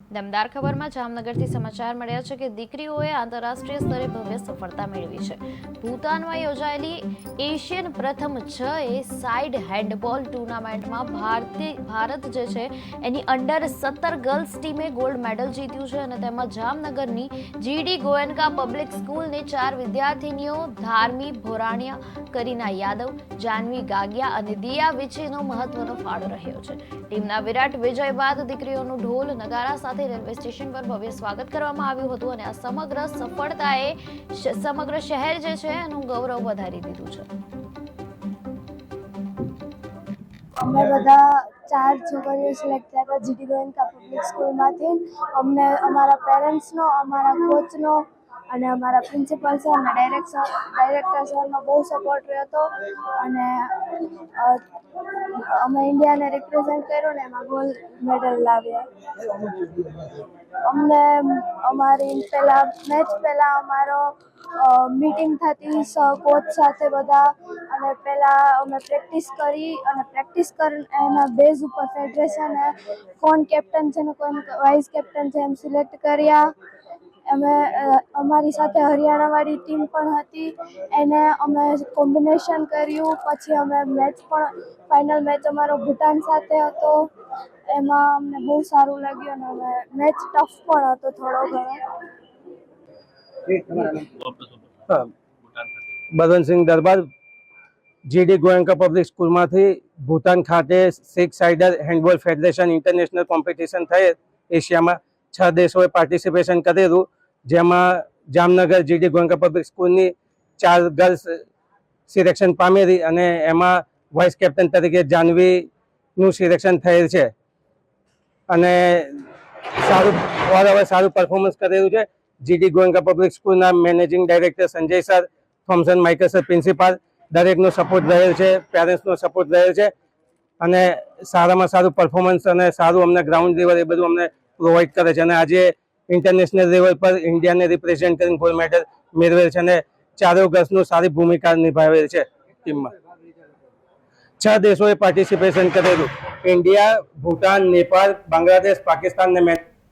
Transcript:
દમદાર ખબરમાં જામનગરથી સમાચાર મળ્યા છે કે દીકરીઓએ આંતરરાષ્ટ્રીય સ્તરે ભવ્ય સફળતા મેળવી છે. ભૂતાનમાં યોજાયેલી એશિયન પ્રથમ છ એ સાઇડ હેન્ડબોલ ટુર્નામેન્ટમાં ભારતી જે છે, એની અંડર સત્તર ગર્લ્સ ટીમે ગોલ્ડ મેડલ જીત્યું છે અને તેમાં જામનગરની જીડી ગોયનકા પબ્લિક સ્કૂલની ચાર વિદ્યાર્થીનીઓ ધાર્મી ભોરાણિયા, કરીના યાદવ, જાનવી ગાગિયા અને દિયા વિચેનો મહત્વનો ફાળો રહ્યો છે. ટીમના વિરાટ વિજય બાદ દીકરીઓનું ઢોલ, નગારા સાથે રેલવે સ્ટેશન પર ભવ્ય સ્વાગત કરવામાં આવ્યું હતું અને આ સમગ્ર સફળતાએ સમગ્ર શહેર જે છે એનું ગૌરવ વધારી દીધું છે. અમે બધા ચાર છોકરીઓ સિલેક્ટ થયા હતા જીટી ગોયનકા પબ્લિક સ્કૂલમાંથી અમને અમારા પેરેન્ટ્સનો અમારા કોચનો અને અમારા પ્રિન્સિપલ સર અને ડાયરેક્ટર ડાયરેક્ટર સરનો બહુ સપોર્ટ રહ્યો હતો. અને અમે ઇન્ડિયાને રિપ્રેઝેન્ટ કર્યું ને એમાં ગોલ્ડ મેડલ લાવ્યા. અમને અમારી પહેલા મેચ પહેલા અમારો મીટિંગ થતી કોચ સાથે બધા, અને પહેલાં અમે પ્રેક્ટિસ કરી, અને પ્રેક્ટિસ કરી, એના બેઝ ઉપર ફેડરેશને કોણ કેપ્ટન છે ને કોણ વાઇસ કેપ્ટન છે એમ સિલેક્ટ કર્યા. અમે અમારી સાથે હરિયાણાવાળી ટીમ પણ હતી. એને અમે કોમ્બિનેશન કર્યું. પછી અમે મેચ પણ, ફાઇનલ મેચ અમારો ભૂટાન સાથે હતો. એમાં અમને બહુ સારું લાગ્યું અને અમે મેચ ટફ પણ હતો થોડો ઘણો. Badansingh Darbar, G D Goenka public સ્કૂલમાંથી ભૂતાન ખાતે six sider handball federation international competition થઈ એશિયામાં. છ દેશોએ પાર્ટિસિપેશન કરેલું. જેમાં જામનગર જીડી ગોયંકા પબ્લિક સ્કૂલની ચાર ગર્લ્સ સિલેક્શન પામેલી અને એમાં વાઇસ કેપ્ટન તરીકે જાનવીનું સિલેક્શન થયેલ છે. અને સારું ઓવરઓલ સારું પરફોર્મન્સ કરેલું છે. જીડી ગોયંકા પબ્લિક સ્કૂલના managing director Sanjay sir, Thomson Michael sir principal દરેકનો સપોર્ટ રહેલ છે પેરેન્ટ્સનો સપોર્ટ રહેલ છે. અને સારામાં સારું પરફોર્મન્સ અને સારું અમને ગ્રાઉન્ડ લેવલ એ બધું અમને પ્રોવાઈડ કરે છે. અને આજે ઇન્ટરનેશનલ લેવલ પર ઇન્ડિયાને રિપ્રેઝેન્ટ કરીને ગોલ્ડ મેડલ મેળવેલ છે અને ચારો ગર્લ્સનું સારી ભૂમિકા નિભાવેલ છે ટીમમાં. છ દેશોએ પાર્ટિસિપેશન કરેલું. ઇન્ડિયા ભૂટાન, નેપાળ, બાંગ્લાદેશ પાકિસ્તાન ને